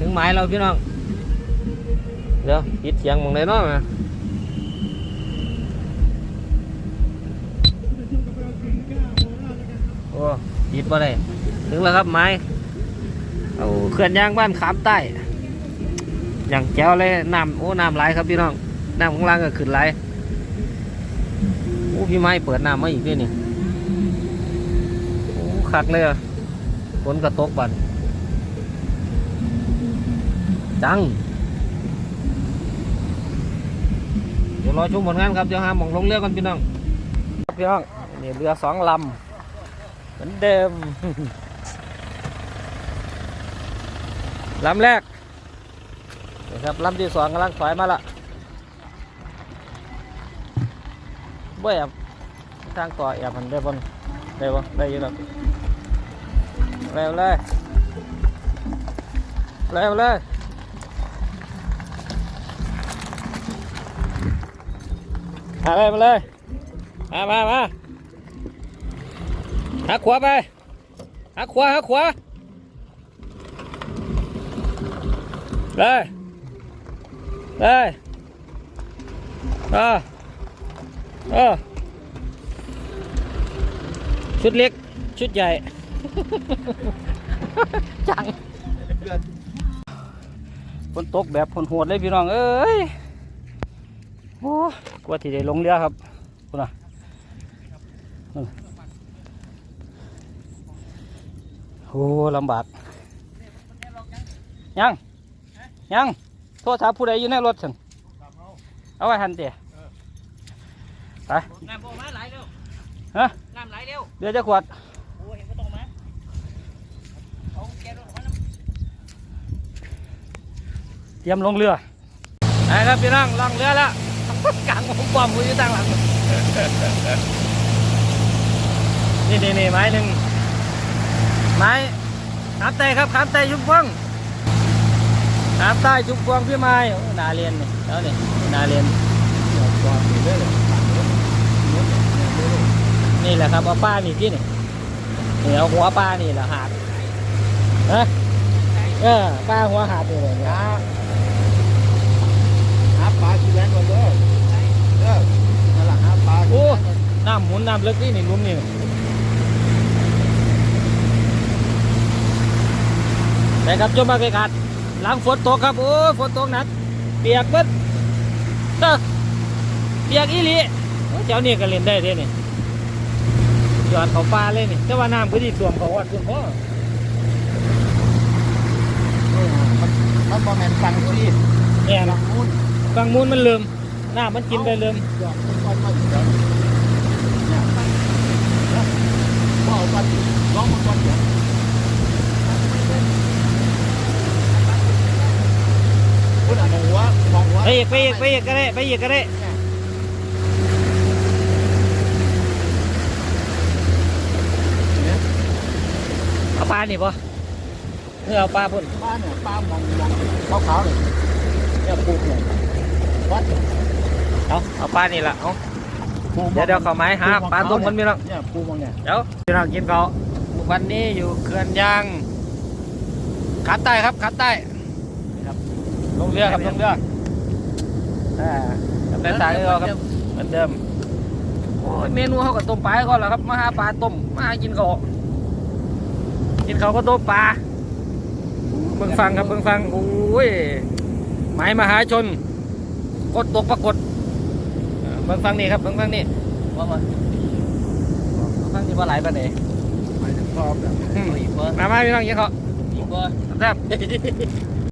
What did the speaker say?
ถึงหมายเราพี่น้อง เดี๋ยวปิดเสียงมองไหนเนาะมาโอ้ปิดบ่ได้ถึงแล้วครับไม้เอาเคลื่อนยางบ้านขามใต้อย่างแจ๋วเลยน้ำโอ้น้ำไหลครับพี่น้องน้ำข้างล่างก็ขึ้นไหลโอ้พี่ไม้เปิดน้ำมาอีกด้วยนี่โอ้คักเลยอะฝนกระตกบัด จัง เดี๋ยวรอชมผลงานครับเดี๋ยวหาหมองลงเรือกันพี่น้องครับพี่น้องนี่เรือสองลำเหมือนเดิมลำแรกนี่ครับลำที่สองกำลังถอยมาละบ่แอบทางต่อแอบมันได้บนได้บ่ได้อยู่แล้วเร็วเลยเร็วเลย มาเลยมาเลย มามามาหักขวาไปหักขวาหักขวาเลยเลยเออเออชุดเล็ก ชุดใหญ่ จังฝนตกแบบฝนโหดเลยพี่น้อง เอ้ยโอ้ กลัวที่ได้ลงเรือครับคุณน่ะนั่นโอ้ลำบากยังยังโทรศัพท์ผู้ใดอยู่ในรถฉันเอาไว้หันเตี๋ยไปน้ำบ่มาไหลเร็วฮะน้ำไหลเร็วเดี๋ยวจะขวดโอ้เห็นก็ต้องมาเอาแกรถมาน้เตรียมลงเรือไปครับพี่น้องลงเรือแล้ว กลางผมปอมกูอยู่ตั้งหลัง นี่นี่นี่ไม้หนึ่งไม้ขามไตครับขามไตชุบพวงขามใต้ชุบพวงพี่ไม้โอ้นาเรียนนี่แล้วนี่นาเรียนนี่แหละครับเอาป้านี่ที่นี่นี่เอาหัวป้านี่แหละหาดฮะเออป้าหัวหาดนี่เลยเนี่ย หาปลาที่แรงก่อนเด้อเด้อนั่นแหละหาปลา โอ้น้ำห มุนน้ำเลิกนี่นี่หลุมนี่ไปครับจมมาไกลขาดหลังฝนตกครับ โอ้ยฝนตกหนักเปียกเบิดเด้อเปียกอีหลีโอ้ยเจ้านี่ก็เล่นได้เด้นี่หยอดเขาปลาเลยนี่แต่ว่าน้ำก็ดีท่วมเขาวัดคุณพ่อมันบ่แม่นฟังที่เนี่ยฟันะงมูนฟังมูลมันเริ่มน้ำมันกินไปเริ่ม ยอดมันก่อนมาอยู่เด้อเนี่ย บ่เอาปันลอมันก่อนเยอะมองหัวมองหัวไปอีกไปอีกไปอีกก็ได้ไปอีกก็ได้เอาปลานี่ปะเออเอาปลาพุ่นป้าเนี่ยป้ามองมองขาวๆเลยเนี่ยปูเนี่ยวัดเอาเอาปลานี่ละเอา เดี๋ยวเดี๋ยวเขาไม้หาปลาต้มกันมีน้องเนี่ยปลูกมองเนี่ยเดี๋ยวพี่น้องกินเขาววันนี้อยู่เขื่อนยางขาใต้ครับขาใต้ครับลงเรือครับลงเรืออ่าจำได้สายเรือครับเหมือนเดิมโอ้ยเมนูเขาก็ต้มปลาให้ก่อนแล้วครับมาหาปลาต้มมาหากินเขาวกินเขาวก็ต้มปลาเบิ่งฟังครับเบิ่งฟังโอ้ยหมายมหาชนกดตกปรากฏอ่า เบิ่งฟังนี่ครับเบิ่งฟังนี่ว่ามาเบิ่งฟังนี่ว่าหลายปานไหนหมายถึงพร้อมแบบอืมำอีกบ่มามาพี่น้องกินเขาวอีกบ่แซ่บ